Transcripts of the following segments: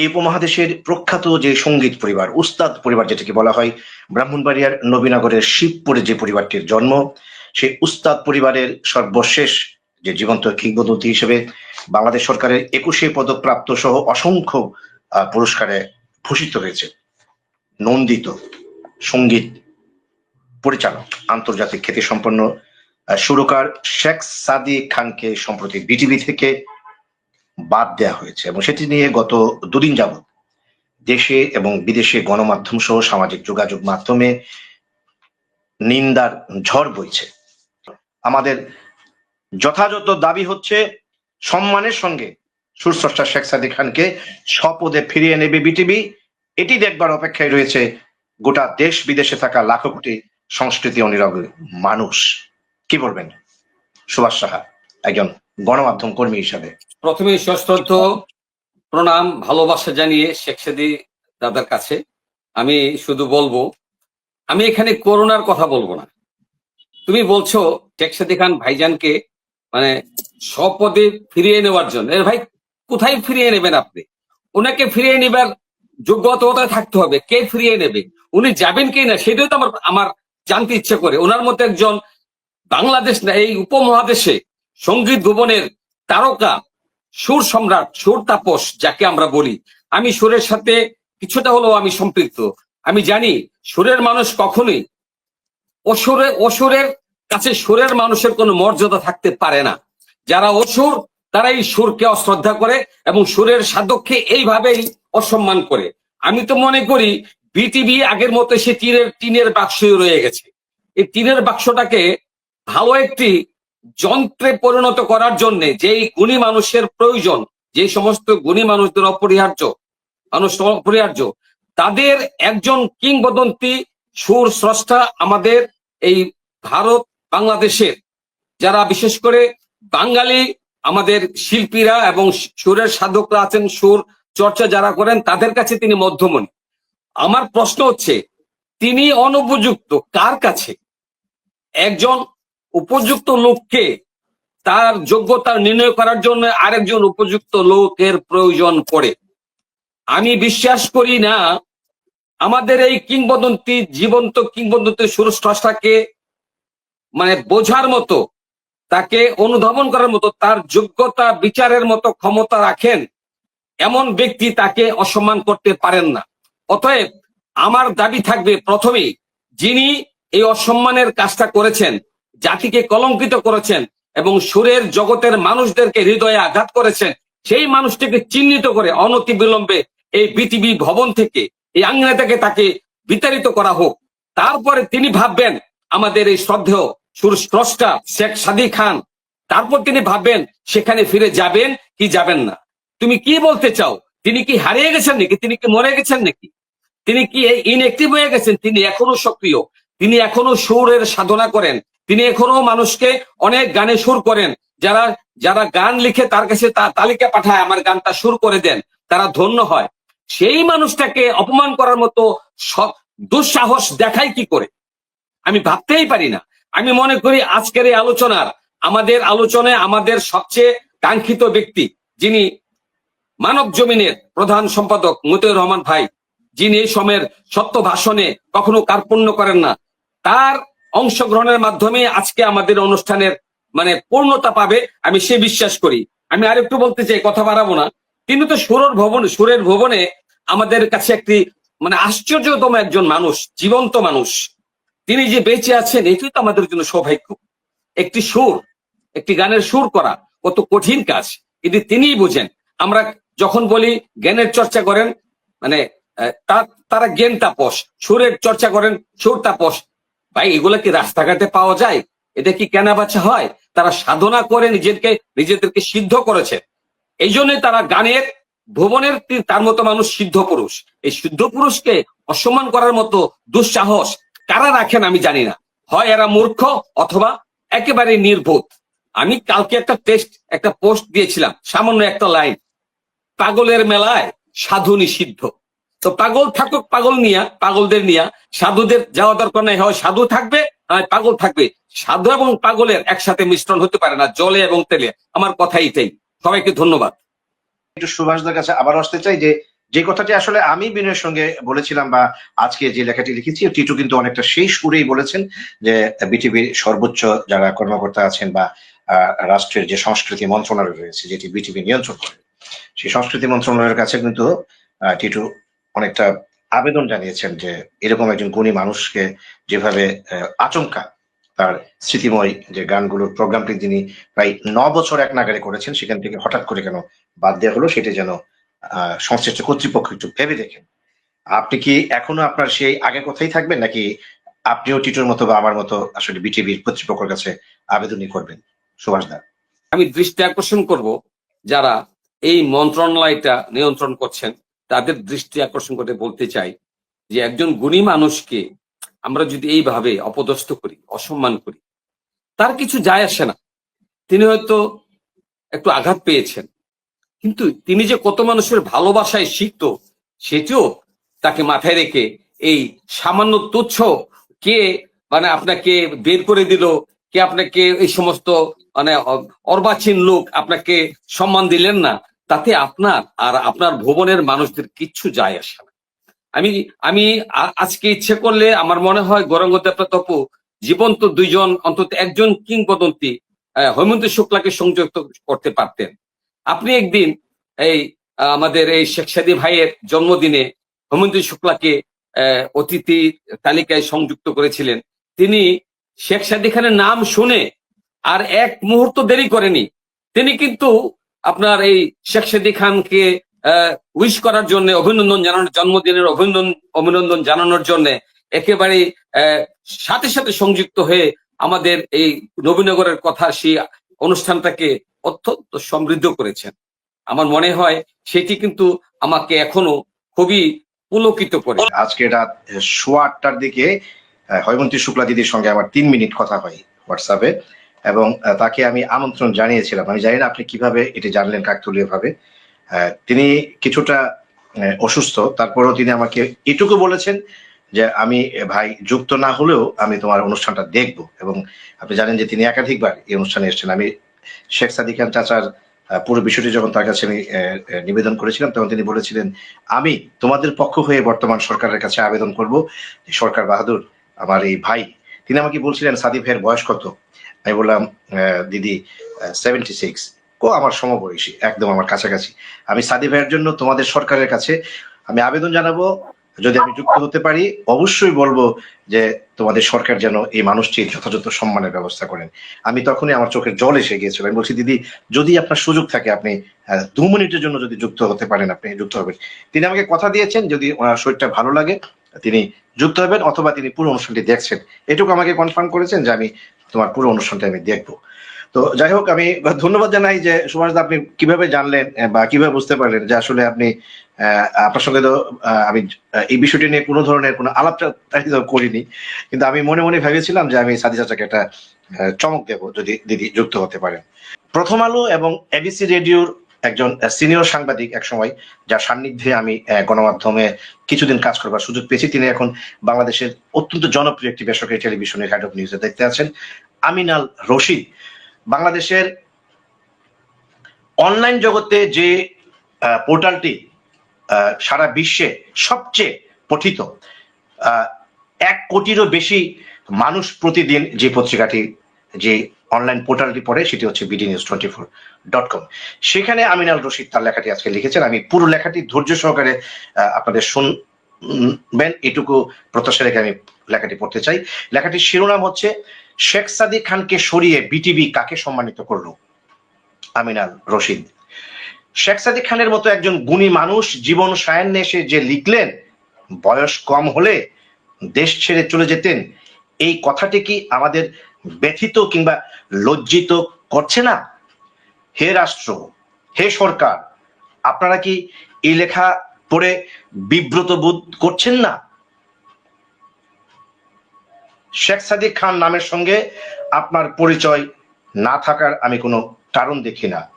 এই উপমহাদেশের প্রখ্যাত যে সংগীত পরিবার, উস্তাদ পরিবার যেটাকে বলা হয়, ব্রাহ্মণবাড়িয়ার নবীনগরের শিবপুরে যে পরিবারটির জন্ম, সেই উস্তাদ পরিবারের সর্বশেষ যে জীবন্ত কিংবদন্তি হিসেবে বাংলাদেশ সরকারের একুশে পদকপ্রাপ্ত সহ অসংখ্য পুরস্কারে ভূষিত হয়েছে। নন্দিত সংগীত পরিচালক, আন্তর্জাতিক খ্যাতি সম্পন্ন সুরকার শেখ সাদি খানকে সম্প্রতি বিটিভি থেকে বাদ দেওয়া হয়েছে এবং সেটি নিয়ে গত দুদিন যাবৎ দেশে এবং বিদেশে গণমাধ্যম সহ সামাজিক যোগাযোগ মাধ্যমে নিন্দার ঝড় বইছে। আমাদের যথাযথ দাবি হচ্ছে, সম্মানের সঙ্গে সুরস্রষ্টা শেখ সাদি খানকে স্বপদে ফিরিয়ে নেবে বিটিভি। এটি দেখবার অপেক্ষায় রয়েছে গোটা দেশ বিদেশে থাকা লাখো কোটি সংস্কৃতি অনুরাগ মানুষ। কি বলবেন? সুভাষ সাহা, একজন গণমাধ্যম কর্মী হিসাবে। প্রথমে সশ্রদ্ধ প্রণাম, ভালোবাসা জানিয়ে শেখ সাদি দাদার কাছে। আমি শুধু বলব, আমি এখানে করোনার কথা বলব না। তুমি বলছো, শেখ সাদি খান ভাইজানকে মানে স্বপদে ফিরিয়ে নেওয়ার জন্য। এর ভাই, কোথায় ফিরিয়ে নেবেন আপনি? ওনাকে ফিরিয়ে নেবার যোগ্যতা থাকতে হবে। কে ফিরিয়ে নেবে? উনি যাবেন কি না সেটাই তো আমার আমার জানতে ইচ্ছে করে। ওনার মতো একজন বাংলাদেশ না, এই উপমহাদেশে সংগীত ভুবনের তারকা সুর সম্রাট, সুর তাপস যাকে আমরা বলি। আমি সুরের সাথে কিছুটা হলেও আমি সম্পৃক্ত। আমি জানি সুরের মানুষ কখনোই অসুরে, অসুরের কাছে সুরের মানুষের কোনো মর্যাদা থাকতে পারে না। যারা অসুর তারা এই সুরকে অশ্রদ্ধা করে এবং সুরের সাধককে এইভাবেই অসম্মান করে। আমি তো মনে করি বিটিভি আগের মতো সে টিনের টিনের বাক্সই রয়ে গেছে। এই টিনের বাক্সটাকে ভালো একটি যন্ত্রে পরিণত করার জন্য যেই গুণী মানুষের প্রয়োজন যে সমস্ত গুণী মানুষদের অপরিহার্য, মানুষ অপরিহার্য, তাদের একজন কিংবদন্তি সুর স্রষ্টা আমাদের এই ভারত, বাংলাদেশের। যারা বিশেষ করে বাঙালি আমাদের শিল্পীরা এবং সুরের সাধকরা আছেন, সুর চর্চা যারা করেন, তাদের কাছে তিনি মধ্যমণি। আমার প্রশ্ন হচ্ছে, তিনি অনুপযুক্ত কার কাছে? একজন উপযুক্ত লোককে তার যোগ্যতা নির্ণয় করার জন্য আরেকজন উপযুক্ত লোকের প্রয়োজন পড়ে। আমি বিশ্বাস করি না আমাদের এই কিংবদন্তি, জীবন্ত কিংবদন্তি সুরস্রষ্টাকে মানে বোঝার মতো, তাকে অনুধাবন করার মতো, তার যোগ্যতা বিচারের মতো ক্ষমতা রাখেন এমন ব্যক্তি তাকে অসম্মান করতে পারেন না। অতএব আমার দাবি থাকবে প্রথমেই, যিনি এই অসম্মানের কাজটা করেছেন জাতিকে কলঙ্কিত করেছেন এবং সুরের জগতের মানুষদেরকে হৃদয়ে আঘাত করেছেন, সেই মানুষটিকে চিহ্নিত করে অনতি বিলম্বে এই বিটিভি ভবন থেকে, এই আঙ্গনা তাকে বিতাড়িত করা হোক। তারপরে তিনি ভাববেন, আমাদের এই শ্রদ্ধেয় সুর স্রষ্টা শেখ সাদি খান, তারপর তিনি ভাববেন, সেখানে ফিরে যাবেন কি যাবেন না। তুমি কি বলতে চাও? তিনি কি হারিয়ে গেছেন নাকি? তিনি কি মরে গেছেন নাকি? তিনি কি ইনএক্টিভ হয়ে গেছেন? তিনি এখনও সক্রিয়। তিনি এখনও সুরের সাধনা করেন। তিনি এখনও মানুষকে অনেক গানে সুর করেন। যারা যারা গান লিখে তার কাছে তা- তালিকা পাঠায়, আমার গানটা সুর করে দেন, তারা ধন্য হয়। সেই মানুষটাকে অপমান করার মতো দুঃসাহস দেখায় কি করে? আমি ভাবতেই পারি না। আমি মনে করি আজকের এই আলোচনার, আমাদের আলোচনায় আমাদের সবচেয়ে কাঙ্ক্ষিত ব্যক্তি যিনি মানব জমিনের প্রধান সম্পাদক মতিউর রহমান ভাই, যিনি এই সময়ের সত্য ভাষণে কখনো কার্পণ্য করেন না, তার অংশগ্রহণের মাধ্যমে আজকে আমাদের অনুষ্ঠানের মানে পূর্ণতা পাবে, আমি সে বিশ্বাস করি। আমি আরেকটু বলতে চাই, কথা বাড়াবো না। তিনি তো সুরের ভবন, সুরের ভবনে আমাদের কাছে একটি মানে আশ্চর্যতম একজন মানুষ, জীবন্ত মানুষ। তিনি যে বেঁচে আছেন, এটাই তো আমাদের জন্য সৌভাগ্য। একটি সুর, একটি গানের সুর করা কত কঠিন কাজ কিন্তু তিনিই বুঝেন। আমরা যখন বলি, জ্ঞানের চর্চা করেন মানে তারা জ্ঞান তাপস সুরের চর্চা করেন সুর তাপস ভাই, এগুলা কি রাস্তাঘাটে পাওয়া যায়? এটা কি কেনা হয়? তারা সাধনা করে নিজেদেরকে নিজেদেরকে সিদ্ধ করেছে। এই জন্যই তারা গানের ভুবনের তার মতো মানুষ সিদ্ধ পুরুষ। এই সিদ্ধ পুরুষকে অসম্মান করার মতো দুঃসাহস কারা রাখেন আমি জানি না। হয় এরা মূর্খ অথবা একেবারে নির্বোধ। আমি কালকে একটা টেস্ট একটা পোস্ট দিয়েছিলাম, সামান্য একটা লাইন। পাগলের মেলায় সাধু নিষিদ্ধ। তো পাগল থাকুক, পাগল নিয়া, পাগলদের নিয়া। সাধুদের যাওয়া দরকার নাই, হয় সাধু থাকবে পাগল থাকবে। সাধু এবং পাগলের একসাথে মিশ্রণ হতে পারে না, জলে এবং তেলে। আমার কথা এটাই। সবাইকে ধন্যবাদ। একটু সুভাষদের কাছে আবার আসতে চাই যে যে কথাটি আসলে আমি বিনয়ের সঙ্গে বলেছিলাম বা আজকে যে লেখাটি লিখেছি, টিটু কিন্তু অনেকটা সেই সুরেই বলেছেন যে, বিটিভির সর্বোচ্চ যারা কর্মকর্তা আছেন বা রাষ্ট্রের যে সংস্কৃতি মন্ত্রণালয় রয়েছে, যেটি বিটিভি নিয়ন্ত্রণ করে। সেই সংস্কৃতি মন্ত্রণালয়ের কাছে কিন্তু টিটু অনেকটা আবেদন জানিয়েছেন যে এরকম একজন গুণী মানুষকে যেভাবে আচমকা তার স্মৃতিময় যে গানগুলোর প্রোগ্রামটি তিনি প্রায় ন বছর এক নাগারে করেছেন, সেখান থেকে হঠাৎ করে কেন বাদ দেওয়া হলো সেটি যেন সংশ্লিষ্ট কর্তৃপক্ষ একটু ভেবে দেখেন। আপনি কি এখনও আপনার সেই আগে কথাই থাকবেন, নাকি আপনিও টিটোর মতো বা আমার মতো আসলে বিটিভির কর্তৃপক্ষের কাছে আবেদনই করবেন? সুভাষ দা। আমি দৃষ্টি আকর্ষণ করব যারা এই মন্ত্রণালয়টা নিয়ন্ত্রণ করছেন। তাদের দৃষ্টি আকর্ষণ করে বলতে চাই যে একজন গুণী মানুষকে আমরা যদি এইভাবে অপদস্থ করি, অসম্মান করি, তার কিছু যায় আসে না। তিনি হয়তো একটু আঘাত পেয়েছেন, কিন্তু তিনি যে কত মানুষের ভালোবাসায় শিখত সেটিও তাকে মাথায় রেখে এই সামান্য তুচ্ছ, কে মানে আপনাকে বের করে দিল, কে আপনাকে এই সমস্ত মানে অর্বাচীন লোক আপনাকে সম্মান দিলেন না তাতে আপনার আর আপনার ভুবনের মানুষদের কিচ্ছু যায় আসে না। আমি আমি আজকে ইচ্ছে করলে আমার মনে হয় গৌরাঙ্গ দেবতপু জীবন্ত দুইজন, অন্তত একজন কিংবদন্তি হৈমন্ত শুক্লাকে সংযুক্ত করতে পারতেন। আপনি একদিন এই, আমাদের এই শেখ সাদি ভাইয়ের জন্মদিনে হৈমন্ত শুক্লাকে অতিথি তালিকায় সংযুক্ত করেছিলেন। তিনি শেখ সাদি খানের নাম শুনে আর এক মুহূর্ত দেরি করেনি। তিনি কিন্তু আপনার এই শেখ সাদি খানকে উইশ করার জন্য, অভিনন্দন জানানোর, জন্মদিনের অভিনন্দন অভিনন্দন জানানোর জন্য একেবারে সাথে সাথে সংযুক্ত হয়ে আমাদের এই নবীনগরের কথা সেই অনুষ্ঠানটাকে অত্যন্ত সমৃদ্ধ করেছেন। আমার মনে হয় সেটি কিন্তু আমাকে এখনও খুবই পুলকিত করে। আজকে রাত সোয়া আটটার দিকে হৈমন্তী শুক্লা দিদির সঙ্গে আমার তিন মিনিট কথা হয় হোয়াটসঅ্যাপে। এবং তাকে আমি আমন্ত্রণ জানিয়েছিলাম। আমি জানি না আপনি কীভাবে এটি জানলেন কাকতলীয় ভাবে তিনি কিছুটা অসুস্থ। তারপরেও তিনি আমাকে এটুকু বলেছেন যে, আমি, ভাই, যুক্ত না হলেও আমি তোমার অনুষ্ঠানটা দেখব। এবং আপনি জানেন যে তিনি একাধিকবার এই অনুষ্ঠানে এসেছেন। আমি শেখ সাদি খান চাচার পুরো বিষয়টি যখন তার কাছে আমি নিবেদন করেছিলাম, তখন তিনি বলেছিলেন, আমি তোমাদের পক্ষ হয়ে বর্তমান সরকারের কাছে আবেদন করব। সরকার বাহাদুর, আমার এই ভাই। তিনি আমাকে বলছিলেন সাদি ভাইয়ের বয়স কত? আমি বললাম দিদি সেভেন্টি সিক্স ও আমার সমবয়সী, একদম আমার কাছাকাছি। আমি সাদি ভাইয়ের জন্য তোমাদের সরকারের কাছে আমি আবেদন জানাব। যদি আমি যুক্ত হতে পারি, অবশ্যই বলব যে তোমাদের সরকার যেন এই মানুষটির যথাযথ সম্মানের ব্যবস্থা করেন। আমি তখনই আমার চোখের জল এসে গিয়েছিল। আমি বলছি, দিদি, যদি আপনার সুযোগ থাকে, আপনি দু মিনিটের জন্য যদি যুক্ত হতে পারেন, আপনি যুক্ত হবেন। তিনি আমাকে কথা দিয়েছেন, যদি ওনার শরীরটা ভালো লাগে, তিনি যুক্ত হবেন, অথবা তিনি পুরো অনুষ্ঠানটি দেখছেন। এটুকু আমাকে কনফার্ম করেছেন যে আমি তোমার পুরো অনুষ্ঠানটা আমি দেখব। তো যাই হোক, আমি ধন্যবাদ জানাই যে সুভাষ দা, আপনি কীভাবে জানলেন বা কীভাবে বুঝতে পারলেন যে আসলে আপনি আপনার সঙ্গে তো আমি এই বিষয়টি নিয়ে কোনো ধরনের কোনো আলাপ করিনি। কিন্তু আমি মনে মনে ভেবেছিলাম যে আমি সাদি চাচাকে একটা চমক দেবো, যদি দিদি যুক্ত হতে পারেন। প্রথম আলো এবং এবিসি রেডিওর একজন সিনিয়র সাংবাদিক এক সময় যার সান্নিধ্যে আমি গণমাধ্যমে কিছুদিন কাজ করবার সুযোগ পেয়েছি। তিনি এখন বাংলাদেশের অত্যন্ত জনপ্রিয় একটি বেসরকারি টেলিভিশনের হেড অফ নিউজে দেখতে আছেন। আমিনাল রশিদ, বাংলাদেশের অনলাইন জগতে যে পোর্টালটি সারা বিশ্বে সবচেয়ে পঠিত এক কোটিরও বেশি মানুষ প্রতিদিন যে পত্রিকাটি যে অনলাইন পোর্টালটি পড়ে, সেটি হচ্ছে BD news twenty four dot com সেখানে আমিনাল রশিদ তার লেখাটি আজকে লিখেছেন। আমি পুরো লেখাটি ধৈর্য সহকারে আপনাদের শুনবেন। এটুকু প্রত্যাশা রেখে আমি লেখাটি পড়তে চাই। লেখাটির শিরোনাম হচ্ছে, শেখ সাদি খানকে সরিয়ে বিটিভি কাকে সম্মানিত করল? আমিনাল রশিদ। শেখ সাদি খানের মতো একজন গুণী মানুষ, জীবন সায়ান্নে এসে যে লিখলেন, বয়স কম হলে দেশ ছেড়ে চলে যেতেন, এই কথাটি কি আমাদের ব্যথিত কিংবা লজ্জিত করছে না? হে রাষ্ট্র, হে সরকার, আপনারা কি এই লেখা পড়ে বিব্রত বোধ করছেন না? শেখ সাদিক খান নামের সঙ্গে আপনার পরিচয় না থাকার আমি কোনো কারণ দেখি না।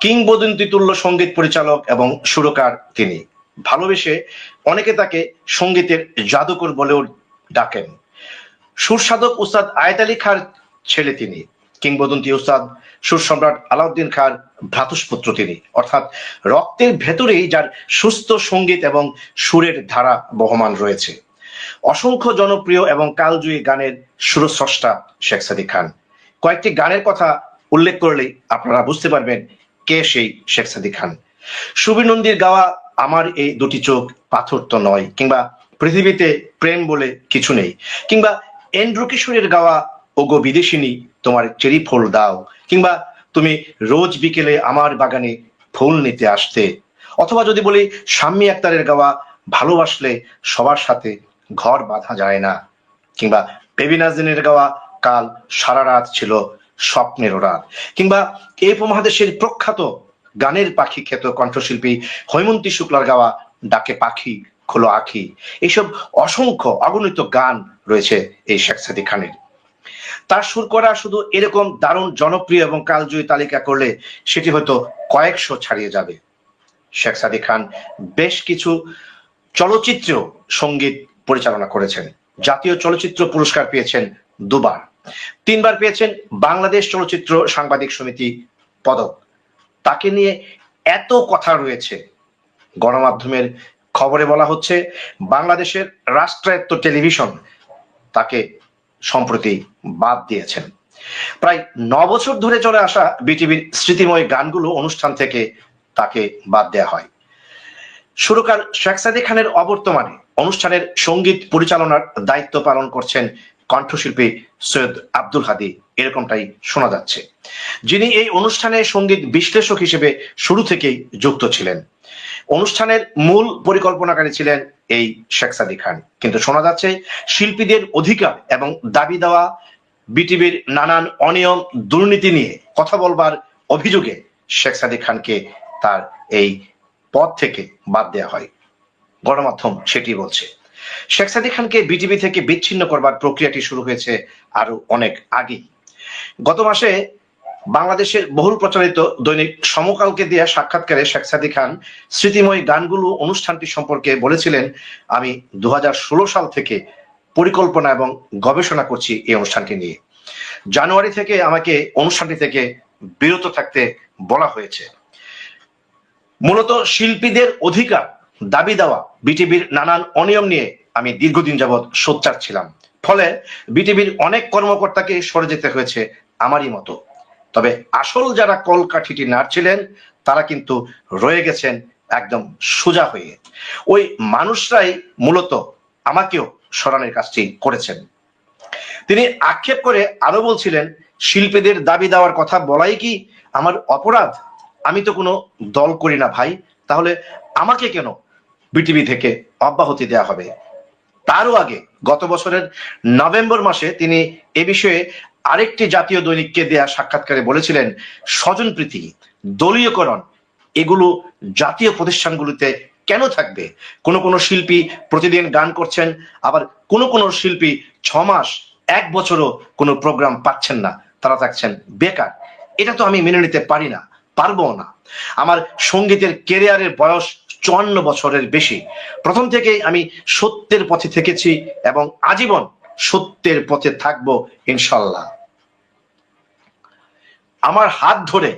কিংবদন্তি তুল্য সংগীত পরিচালক এবং সুরকার তিনি। ভালোবেসে অনেকে তাকে সঙ্গীতের জাদুকর বলেও ডাকেন। সুরসাধক উস্তাদ আয়ত আলী খার ছেলে তিনি, কিংবদন্তি উস্তাদ সুর সম্রাট আলাউদ্দিন খাঁর ভ্রাতুষ্পুত্র তিনি। অর্থাৎ রক্তের ভেতরেই যার সুস্থ সংগীত এবং সুরের ধারা বহমান রয়েছে। অসংখ্য জনপ্রিয় এবং কালজয়ী গানের সুরস্রষ্টা শেখ সাদি খান। কয়েকটি গানের কথা উল্লেখ করলেই আপনারা বুঝতে পারবেন কে সেই শেখ সাদি খান। সুবীর নন্দীর গাওয়া আমার এই দুটি চোখ পাথর তো নয়, কিংবা পৃথিবীতে প্রেম বলে কিছু নেই, কিংবা এন্ড্রু কিশোরের গাওয়া, ওগো বিদেশিনী, তোমার চেরি ফুল দাও। কিংবা, তুমি রোজ বিকেলে আমার বাগানে ফুল নিতে আসতে। অথবা যদি বলি শাম্মী আক্তারের গাওয়া, ভালোবাসলে সবার সাথে ঘর বাঁধা যায় না। কিংবা, বেবি নাজদিনের গাওয়া, কাল সারা রাত ছিল স্বপ্নের রাত। কিংবা এই উপমহাদেশের প্রখ্যাত গানের পাখি খ্যাত কণ্ঠশিল্পী হৈমন্তী শুক্লার গাওয়া, ডাকে পাখি খোলো আখি। এইসব অসংখ্য অগণিত গান রয়েছে এই শেখ সাদি খানের। তার সুর করা শুধু এরকম দারুণ জনপ্রিয় এবং কালজয়ী তালিকা করলে সেটি হয়তো কয়েকশো ছাড়িয়ে যাবে। শেখ সাদি খান বেশ কিছু চলচ্চিত্র সংগীত পরিচালনা করেছেন। জাতীয় চলচ্চিত্র পুরস্কার পেয়েছেন দুবার। তিনবার পেয়েছেন বাংলাদেশ চলচ্চিত্র সাংবাদিক সমিতি পদক। তাকে নিয়ে এত কথা রয়েছে। গণমাধ্যমের খবরে বলা হচ্ছে, বাংলাদেশের রাষ্ট্রায়ত্ত টেলিভিশন তাকে সম্প্রতি বাদ দিয়েছেন। প্রায় ন বছর ধরে চলে আসা বিটিভির স্মৃতিময় গানগুলো অনুষ্ঠান থেকে তাকে বাদ দেওয়া হয়। সুরকার শেখ সাদি খানের অবর্তমানে অনুষ্ঠানের সংগীত পরিচালনার দায়িত্ব পালন করছেন কণ্ঠশিল্পী সৈয়দ আব্দুল হাদি, এরকমটাই শোনা যাচ্ছে। যিনি এই অনুষ্ঠানে সংগীত বিশ্লেষক হিসেবে শুরু থেকেই যুক্ত ছিলেন। অনুষ্ঠানের মূল পরিকল্পনাকারী ছিলেন এই শেখ সাদি খান। কিন্তু শোনা যাচ্ছে শিল্পীদের অধিকার এবং দাবি দেওয়া বিটিভির নানান অনিয়ম, দুর্নীতি নিয়ে কথা বলবার অভিযোগে শেখ সাদি খানকে তার এই পদ থেকে বাদ দেওয়া হয়। গণমাধ্যম সেটি বলছে। শেখ সাদি খানকে বিটিভি থেকে বিচ্ছিন্ন করবার প্রক্রিয়াটি শুরু হয়েছে আরও অনেক আগেই। গত মাসে বাংলাদেশের বহুল প্রচারিত দৈনিক সমকালকে দেওয়া সাক্ষাৎকারে শেখ সাদি খান স্মৃতিময় গানগুলো অনুষ্ঠানটি সম্পর্কে বলেছিলেন, আমি দু হাজার ষোলো সাল থেকে পরিকল্পনা এবং গবেষণা করছি এই অনুষ্ঠানটি নিয়ে। জানুয়ারি থেকে আমাকে অনুষ্ঠানটি থেকে বিরত থাকতে বলা হয়েছে। মূলত শিল্পীদের অধিকার, দাবি দেওয়া, বিটিভির নানান অনিয়ম নিয়ে আমি দীর্ঘদিন যাবৎ সোচ্চার ছিলাম। ফলে বিটিভির অনেক কর্মকর্তাকে সরে যেতে হয়েছে আমারই মতো। তবে আসল যারা কলকাঠিটি নাড়ছিলেন, তারা কিন্তু রয়ে গেছেন একদম সোজা হয়ে। ওই মানুষরাই মূলত আমাকেও সরানোর কাজটি করেছেন। তিনি আক্ষেপ করে আরও বলছিলেন, শিল্পীদের দাবি দেওয়ার কথা বলাই কি আমার অপরাধ? আমি তো কোনো দল করি না ভাই, তাহলে আমাকে কেন বিটিভি থেকে অব্যাহতি দেওয়া হবে? তারও আগে গত বছরের নভেম্বর মাসে তিনি এ বিষয়ে আরেকটি জাতীয় দৈনিককে দেয়া সাক্ষাৎকারে বলেছিলেন স্বজনপ্রীতি দলীয়করণ, এগুলো জাতীয় প্রতিষ্ঠানগুলোতে কেন থাকবে? কোন কোন শিল্পী প্রতিদিন গান করছেন, আবার কোন কোন শিল্পী ছ মাস এক বছরও কোনো প্রোগ্রাম পাচ্ছেন না, তারা থাকছেন বেকার। এটা তো আমি মেনে নিতে পারি না পারব না। আমার সঙ্গীতের কেরিয়ারের বয়স চুয়ান্ন বছরের বেশি। প্রথম থেকেই আমি সত্যের পথে থেকেছি এবং আজীবন সত্যের পথে থাকব ইনশাল্লাহ আমার হাত ধরে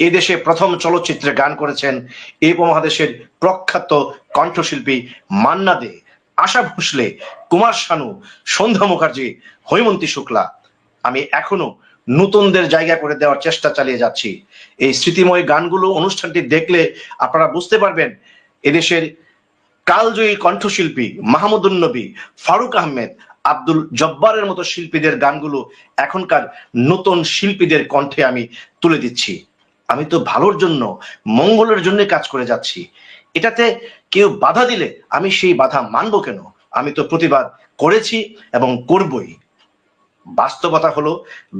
এই দেশে প্রথম চলচ্চিত্রে গান করেছেন এই উপমহাদেশের প্রখ্যাত কণ্ঠশিল্পী মান্না দে, আশা ভোসলে, কুমার শানু, সন্ধ্যা মুখার্জি, হৈমন্তী শুক্লা। আমি এখনও নতুনদের জায়গা করে দেওয়ার চেষ্টা চালিয়ে যাচ্ছি। এই স্মৃতিময় গানগুলো, অনুষ্ঠানটি দেখলে আপনারা বুঝতে পারবেন এদেশের কালজয়ী কণ্ঠশিল্পী মাহমুদুন নবী ফারুক আহমেদ আব্দুল জব্বারের মতো শিল্পীদের গানগুলো এখনকার নতুন শিল্পীদের কণ্ঠে আমি তুলে দিচ্ছি। আমি তো ভালোর জন্য, মঙ্গলের জন্য কাজ করে যাচ্ছি। এটাতে কেউ বাধা দিলে আমি সেই বাধা মানব কেন? আমি তো প্রতিবাদ করেছি এবং করবই। বাস্তবতা হলো,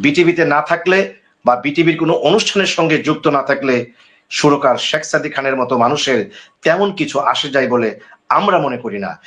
বিটিভিতে না থাকলে বা বিটিভির কোনো অনুষ্ঠানের সঙ্গে যুক্ত না থাকলে সুরকার শেখ সাদি খানের মতো মানুষের তেমন কিছু আসে যায় বলে আমরা মনে করি না।